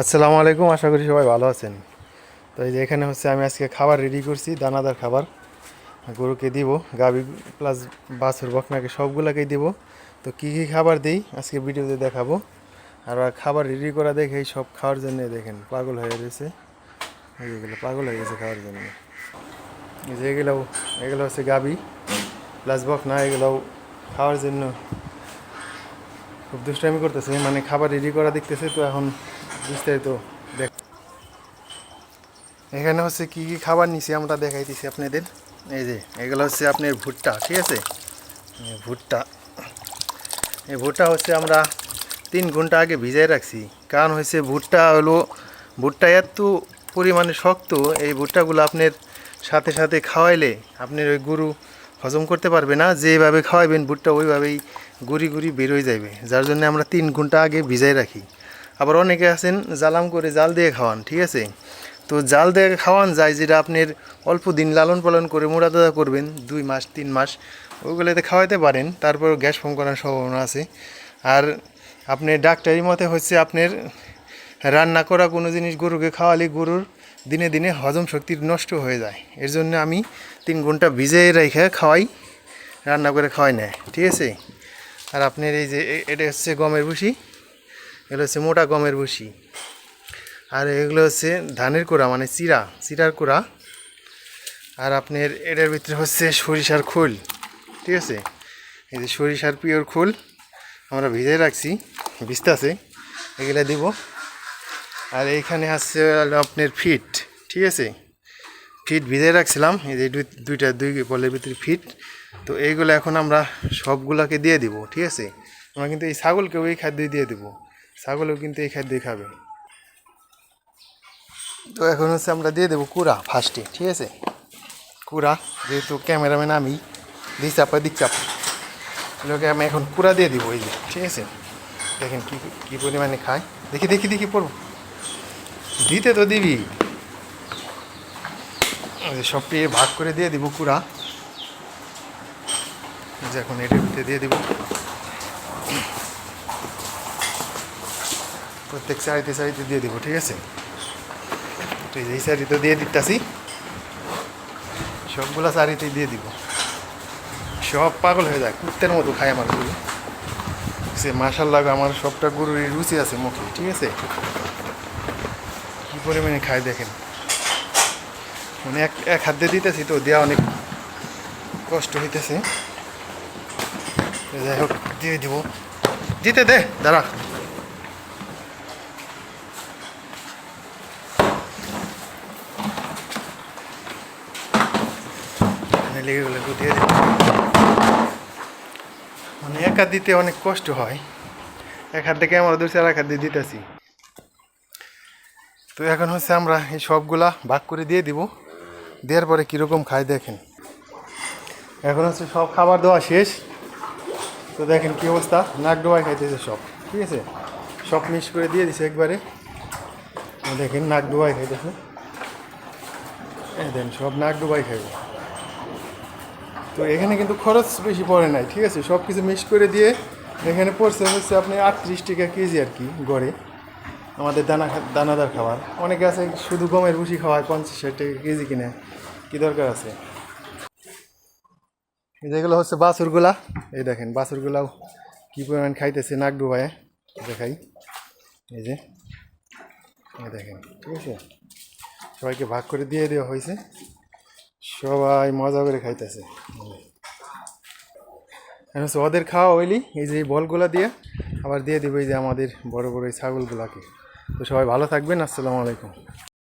আসসালামু আলাইকুম, আশা করি সবাই ভালো আছেন। তো এই যে এখানে হচ্ছে আমি আজকে খাবার রেডি করছি, দানাদার খাবার। গরুকে দিব, গাভি প্লাস বাছুর, বকনাকে সবগুলোকেই দিব। তো কী কী খাবার দিই, আজকে ভিডিওতে দেখাবো। আর খাবার রেডি করা দেখে এই সব খাওয়ার জন্য দেখেন, পাগল হয়ে গেছে এইগুলো পাগল হয়ে গেছে খাওয়ার জন্য। এই যে এগুলো এগুলো হচ্ছে গাভি প্লাস বকনা এগুলো খাওয়ার জন্য খুব দুষ্টামি করতেছে। মানে খাবার রেডি করা দেখতেছে, তো এখন বিস্তারিত দেখ। এখানে হচ্ছে কি কি খাবার নিছি আমরা দেখাইতেছি আপনাদের। এই যে, এগুলো হচ্ছে আপনার ভুট্টা, ঠিক আছে? ভুট্টা। এই ভুট্টা হচ্ছে আমরা তিন ঘণ্টা আগে ভিজাই রাখছি। কারণ হচ্ছে ভুট্টা হলো, ভুট্টা এত পরিমাণে শক্ত, এই ভুট্টাগুলো আপনার সাথে সাথে খাওয়াইলে আপনার ওই গরু হজম করতে পারবে না। যেভাবে খাওয়াইবেন ভুট্টা, ওইভাবেই গুড়ি গুড়ি বেরোয় যাবে যার জন্য আমরা তিন ঘণ্টা আগে ভিজাই রাখি। আবার অনেকে আছেন, জালাম করে জাল দিয়ে খাওয়ান, ঠিক আছে? তো জাল দিয়ে খাওয়ান যায় যেটা আপনার অল্প দিন লালন পালন করে মোড়াদাদা করবেন, দুই মাস, তিন মাস ওইগুলোতে খাওয়াইতে পারেন, তারপর গ্যাস ফর্ম করার সম্ভাবনা আছে। আর আপনি ডাক্তারি মতে হচ্ছে আপনার রান্না করা কোনো জিনিস গরুকে খাওয়ালে গরুর দিনে দিনে হজম শক্তি নষ্ট হয়ে যায়। এর জন্য আমি তিন ঘণ্টা ভিজে রেখে খাওয়াই, রান্না করে খাওয়াই নেয়, ঠিক আছে? আর আপনার এই যে এটা হচ্ছে গমের ভুসি। এগুলো হচ্ছে মোটা গমের ভুসি। আর এগুলো হচ্ছে ধানের কোড়া মানে চিরা, চিরার কোড়া। আর আপনার এটার ভিতরে হচ্ছে সরিষার খোল, ঠিক আছে? এই যে সরিষার পিওর খোল আমরা ভিজে রাখছি, ভিজতে আছে, এগুলো দিব। আর এইখানে হলো আপনার ফিট, ঠিক আছে? ফিট ভিজে রাখছিলাম, এই যে দুই- দুইটা, দুই বলের ভিতরে ফিট। তো এইগুলো এখন আমরা সবগুলোকে দিয়ে দিব, ঠিক আছে? আমরা কিন্তু এই ছাগলকেও এই খাদ্যই দিয়ে দিব। ছাগলও কিন্তু এই খাদ্যই খাবে। তো এখন হচ্ছে আমরা দিয়ে দেবো কুড়া ফার্স্টে ঠিক আছে? কুড়া, যেহেতু ক্যামেরাম্যান আমি দিক চাপা দিক চাপা এগুলোকে আমি এখন কুড়া দিয়ে দিব, এই যে, ঠিক আছে? দেখেন কী কী পরিমাণে খায়। দেখি দেখি দেখি, পড়ব। দিতে তো দিবি। এই যে সবটি ভাগ করে দিয়ে দিব কুড়া। যে এখন ভিতরে দিয়ে দিব। প্রত্যেক সারিতে সারিতে দিয়ে দিব, ঠিক আছে? তো এই সারিতে দিয়ে দিতেছি। সবগুলা সারিতে দিয়ে দিব। সব পাগল হয়ে যায়, কুত্তের মতো খায় আমার গরু। সে মাসাল্লাহ আমার সবটা গরুর রুচি আছে মুখে, ঠিক আছে? কি পরিমাণে খায় দেখেন। মানে এক এক হাত দিয়ে দিতেছি তো, দেওয়া অনেক কষ্ট হইতেছে। যাই হোক, দিয়ে দিব। দিতে দে, দাঁড়া। এখানে লেগে গেলে একটু দিয়ে মানে এক হাত দিতে অনেক কষ্ট হয়। এক হাত থেকে আমরা দুই চার এক হাত দিয়ে দিতেছি। তো এখন হচ্ছে আমরা এই সবগুলা ভাগ করে দিয়ে দিব। দেওয়ার পরে কীরকম খায় দেখেন। এখন হচ্ছে সব খাবার দেওয়া শেষ। তো দেখেন কী অবস্থা। নাক ডোবাই খাইতেছে সব। ঠিক আছে? সব মিক্স করে দিয়ে দিছে একবারে। দেখেন নাক ডোবাই খাইতেছে। দেন, সব নাক ডোবাই খাইবে। তো এখানে কিন্তু খরচ বেশি পড়ে নাই, ঠিক আছে? সব কিছু মিক্স করে দিয়ে এখানে পড়ছে হচ্ছে আপনি আটত্রিশ টাকা কেজি আর কি গড়ে, আমাদের দানা দানাদার খাবার। অনেকে আছে শুধু গমের ভুসি খাওয়ায় পঞ্চাশ ষাট টাকা কেজি কিনে, কী দরকার আছে? যেগুলো হচ্ছে বাছুরগুলা। এই দেখেন, বাছুরগুলাও কী পরিমাণ খাইতেছে নাক ডুবায়, দেখাই। এই যে দেখেন, ঠিক আছে? সবাইকে ভাগ করে দিয়ে দেওয়া হয়েছে। সবাই মজা করে খাইতেছে। হচ্ছে ওদের খাওয়া হইলি, এই যে বলগুলা দিয়ে, আবার দিয়ে দিব এই যে আমাদের বড় বড় এই ছাগলগুলাকে। তো সবাই ভালো থাকবেন, আসসালামু আলাইকুম।